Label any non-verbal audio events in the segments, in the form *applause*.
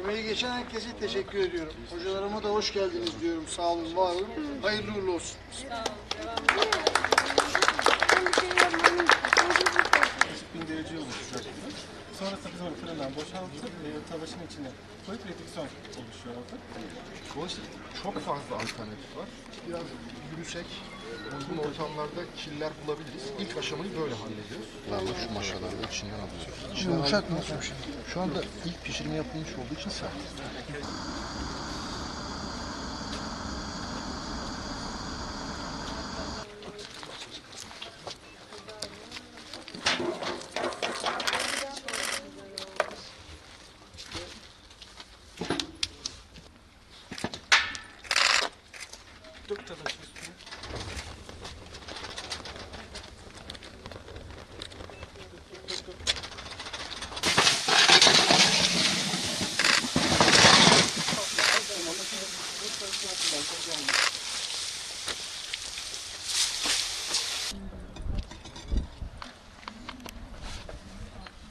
Emeği geçen herkese teşekkür ediyorum. Hocalarıma da hoş geldiniz diyorum. Sağ olun, var olun. Hayırlı uğurlu olsun. bin derece oluşacak. Sonrasında biz onu fırından boşaltıp e, talaşın içine koyup redüksiyon oluşuyor orada. Dolayısıyla çok fazla alternatif var. Biraz yürüsek uygun ortamlarda killer bulabiliriz. İlk aşamayı böyle hallediyoruz. Valla şu maşalarda içinden alıyoruz. Yumuşak mı olsun Şu anda ilk pişirme yapılmış olduğu için sert. Dök talaşı üstüne.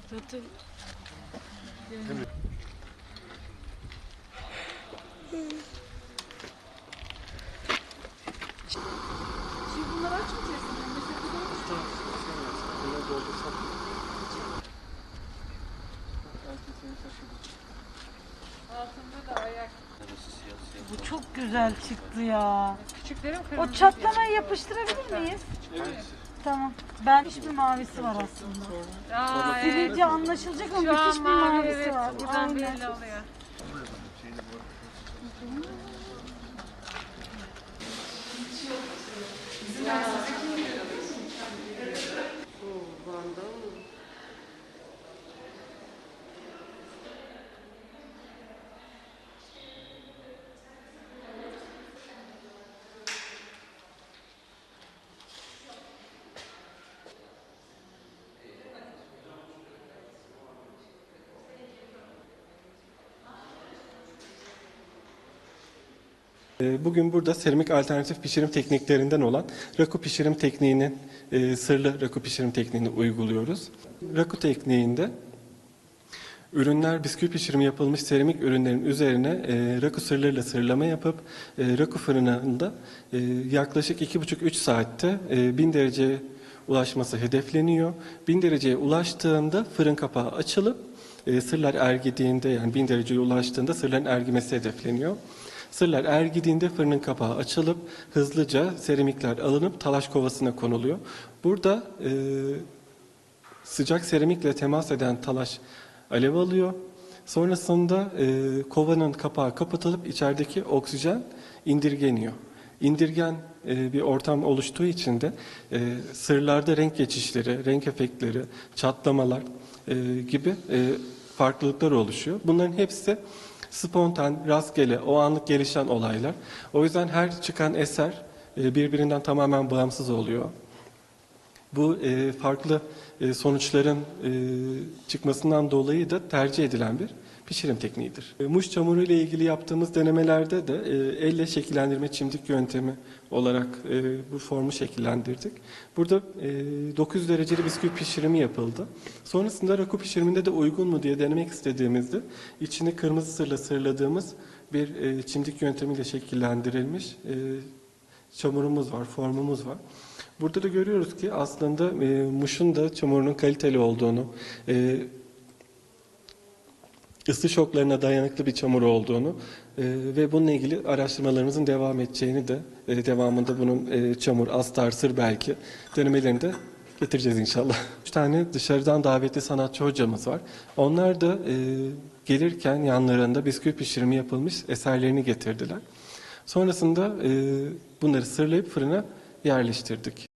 Zaten Şimdi açmayacaksın. Doldursak. Altında da ayak. Bu çok güzel çıktı ya. Küçüklerim O kırmızı. çatlamayı yapıştırabilir miyiz? Evet. Tamam. Ben hiçbir mavisi var aslında. Aa, evet. Silince anlaşılacak ama müthiş bir mavi mavisi var. Buradan belli oluyor. Bugün burada seramik alternatif pişirim tekniklerinden olan raku pişirim tekniğinin e, sırlı raku pişirim tekniğini uyguluyoruz. Raku tekniğinde ürünler bisküvi pişirimi yapılmış seramik ürünlerin üzerine e, raku sırlarıyla sırlama yapıp e, raku fırınında yaklaşık 2,5-3 saatte e, 1000 dereceye ulaşması hedefleniyor. 1000 dereceye ulaştığında fırın kapağı açılıp sırlar ergidiğinde yani 1000 dereceye ulaştığında sırların ergimesi hedefleniyor. Sırlar ergidiğinde fırının kapağı açılıp hızlıca seramikler alınıp talaş kovasına konuluyor. Burada e, sıcak seramikle temas eden talaş alev alıyor. Sonrasında e, kovanın kapağı kapatılıp içerideki oksijen indirgeniyor. İndirgen e, bir ortam oluştuğu için de e, sırlarda renk geçişleri, renk efektleri, çatlamalar e, gibi e, farklılıklar oluşuyor. Bunların hepsi spontan, rastgele, o anlık gelişen olaylar. O yüzden her çıkan eser e, birbirinden tamamen bağımsız oluyor. Bu e, farklı sonuçların e, çıkmasından dolayı da tercih edilen bir pişirim tekniğidir. E, muş çamuru ile ilgili yaptığımız denemelerde de e, elle şekillendirme çimdik yöntemi olarak e, bu formu şekillendirdik. Burada e, 900 dereceli bisküvi pişirimi yapıldı. Sonrasında rakı pişiriminde de uygun mu diye denemek istediğimizde içini kırmızı sırla sırladığımız bir e, çimdik yöntemiyle şekillendirilmiş e, çamurumuz var, formumuz var. Burada da görüyoruz ki aslında e, muşun da çamurunun kaliteli olduğunu, e, ısı şoklarına dayanıklı bir çamur olduğunu e, ve bununla ilgili araştırmalarımızın devam edeceğini de e, devamında bunun e, çamur, astar, sır belki denemelerini de getireceğiz inşallah. *laughs* Üç tane dışarıdan davetli sanatçı hocamız var. Onlar da e, gelirken yanlarında bisküvi pişirimi yapılmış eserlerini getirdiler. Sonrasında e, bunları sırlayıp fırına yerleştirdik.